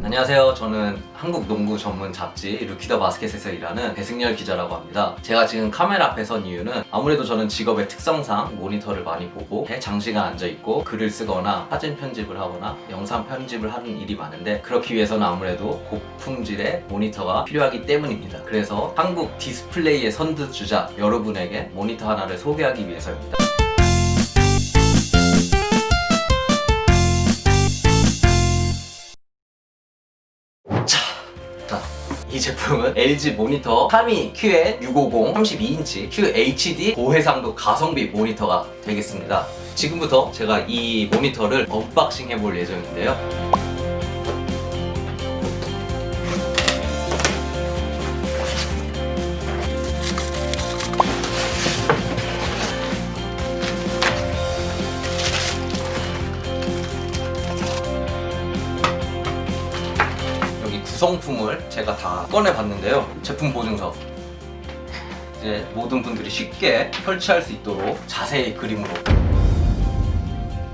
안녕하세요. 저는 한국 농구 전문 잡지 루키더 바스켓에서 일하는 배승열 기자라고 합니다. 제가 지금 카메라 앞에 선 이유는 아무래도 저는 직업의 특성상 모니터를 많이 보고 장시간 앉아 있고 글을 쓰거나 사진 편집을 하거나 영상 편집을 하는 일이 많은데 그렇기 위해서는 아무래도 고품질의 모니터가 필요하기 때문입니다. 그래서 한국 디스플레이의 선두주자 여러분에게 모니터 하나를 소개하기 위해서입니다. 이 제품은 LG 모니터 3위 QN650 32인치 QHD 고해상도 가성비 모니터가 되겠습니다. 지금부터 제가 이 모니터를 언박싱 해볼 예정인데요. 구성품을 제가 다 꺼내봤는데요. 제품 보증서. 이제 모든 분들이 쉽게 설치할 수 있도록 자세히 그림으로.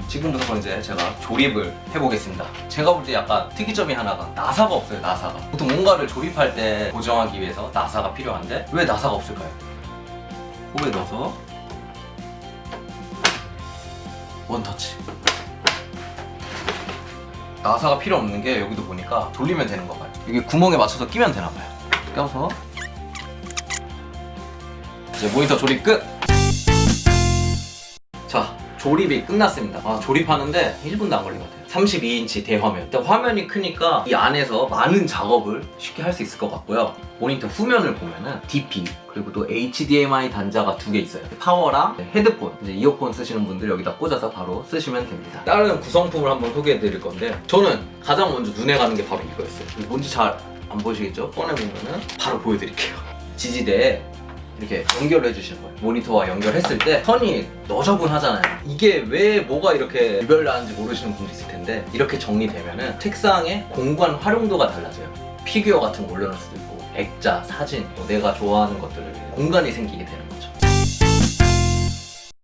지금부터 이제 제가 조립을 해보겠습니다. 제가 볼 때 약간 특이점이 하나가 나사가 없어요, 나사가. 보통 뭔가를 조립할 때 고정하기 위해서 나사가 필요한데 왜 나사가 없을까요? 호에 넣어서 원터치. 나사가 필요 없는 게 여기도 보니까 돌리면 되는 거 봐요. 이게 구멍에 맞춰서 끼면 되나 봐요. 껴서 이제 모니터 조립 끝. 자, 조립이 끝났습니다. 아, 조립하는데 1분도 안 걸린 것 같아요. 32인치 대화면. 일단 화면이 크니까 이 안에서 많은 작업을 쉽게 할 수 있을 것 같고요. 모니터 후면을 보면은 DP 그리고 또 HDMI 단자가 두 개 있어요. 파워랑 헤드폰, 이제 이어폰 쓰시는 분들 여기다 꽂아서 바로 쓰시면 됩니다. 다른 구성품을 한번 소개해 드릴 건데 저는 가장 먼저 눈에 가는 게 바로 이거였어요. 이거 뭔지 잘 안 보이시겠죠? 꺼내보면은 바로 보여드릴게요. 지지대에 이렇게 연결을 해주시는 거예요. 모니터와 연결했을 때 선이 너저분하잖아요. 이게 왜 뭐가 이렇게 유별나는지 모르시는 분도 있을 텐데 이렇게 정리되면은 책상의 공간 활용도가 달라져요. 피규어 같은 거 올려놓을 수도 있고 액자, 사진, 뭐 내가 좋아하는 위해 공간이 생기게 되는 거죠.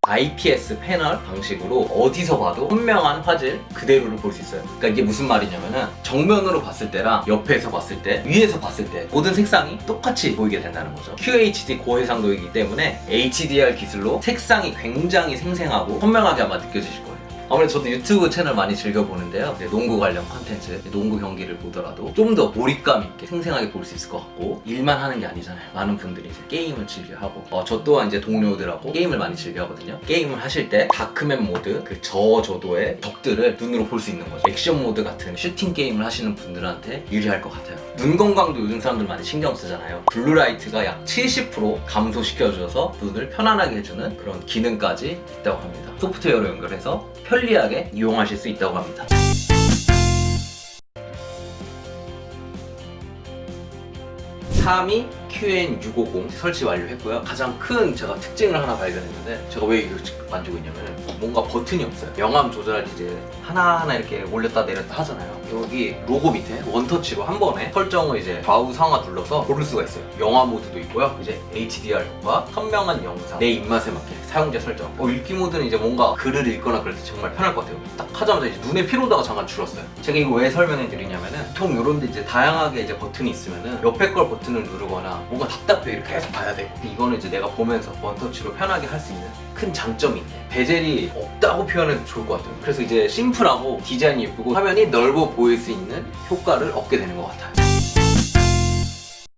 IPS 패널 방식으로 어디서 봐도 선명한 화질 그대로를 볼 수 있어요. 그러니까 이게 무슨 말이냐면은 정면으로 봤을 때랑 옆에서 봤을 때, 위에서 봤을 때 모든 색상이 똑같이 보이게 된다는 거죠. QHD 고해상도이기 때문에 HDR 기술로 색상이 굉장히 생생하고 선명하게 아마 느껴지실 거예요. 아무래도 저도 유튜브 채널 많이 즐겨 보는데요. 이제 농구 관련 컨텐츠, 농구 경기를 보더라도 좀 더 몰입감 있게 생생하게 볼 수 있을 것 같고 일만 하는 게 아니잖아요. 많은 분들이 이제 게임을 즐겨하고 어, 저 또한 이제 동료들하고 게임을 많이 즐겨하거든요. 게임을 하실 때 다크맨 모드 그 저조도의 적들을 눈으로 볼 수 있는 거죠. 액션 모드 같은 슈팅 게임을 하시는 분들한테 유리할 것 같아요. 눈 건강도 요즘 사람들 많이 신경 쓰잖아요. 블루라이트가 약 70% 감소시켜줘서 눈을 편안하게 해주는 그런 기능까지 있다고 합니다. 소프트웨어로 연결해서 편리 하게 이용하실 수 있다고 합니다. (3위) QN650 설치 완료했고요. 가장 큰 제가 특징을 하나 발견했는데 제가 왜 이걸 만지고 있냐면 뭔가 버튼이 없어요. 영암 조절할 때 이제 하나하나 이렇게 올렸다 내렸다 하잖아요. 여기 로고 밑에 원터치로 한 번에 설정을 이제 좌우 상하 눌러서 고를 수가 있어요. 영화 모드도 있고요. 이제 HDR 효과 선명한 영상 내 입맛에 맞게 사용자 설정. 어, 읽기 모드는 이제 뭔가 글을 읽거나 그럴 때 정말 편할 것 같아요. 딱 하자마자 이제 눈의 피로도가 잠깐 줄었어요. 제가 이거 왜 설명해 드리냐면은 보통 이런 데 이제 다양하게 이제 버튼이 있으면은 옆에 걸 버튼 을 누르거나 뭔가 답답해 이렇게 계속 봐야 돼. 이거는 이제 내가 보면서 원터치로 편하게 할 수 있는 큰 장점이 있네. 베젤이 없다고 표현해도 좋을 것 같아요. 그래서 이제 심플하고 디자인이 예쁘고 화면이 넓어 보일 수 있는 효과를 얻게 되는 것 같아요.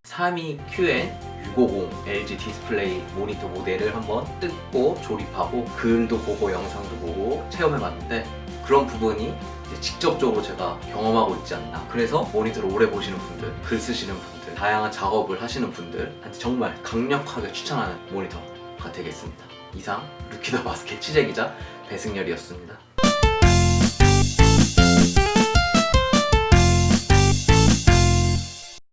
3위 QN 650 LG 디스플레이 모니터 모델을 한번 뜯고 조립하고 글도 보고 영상도 보고 체험해봤는데 그런 부분이 직접적으로 제가 경험하고 있지 않나. 그래서 모니터를 오래 보시는 분들 글 쓰시는 분들 다양한 작업을 하시는 분들한테 정말 강력하게 추천하는 모니터가 되겠습니다. 이상 루키더 바스켓 취재기자 배승열이었습니다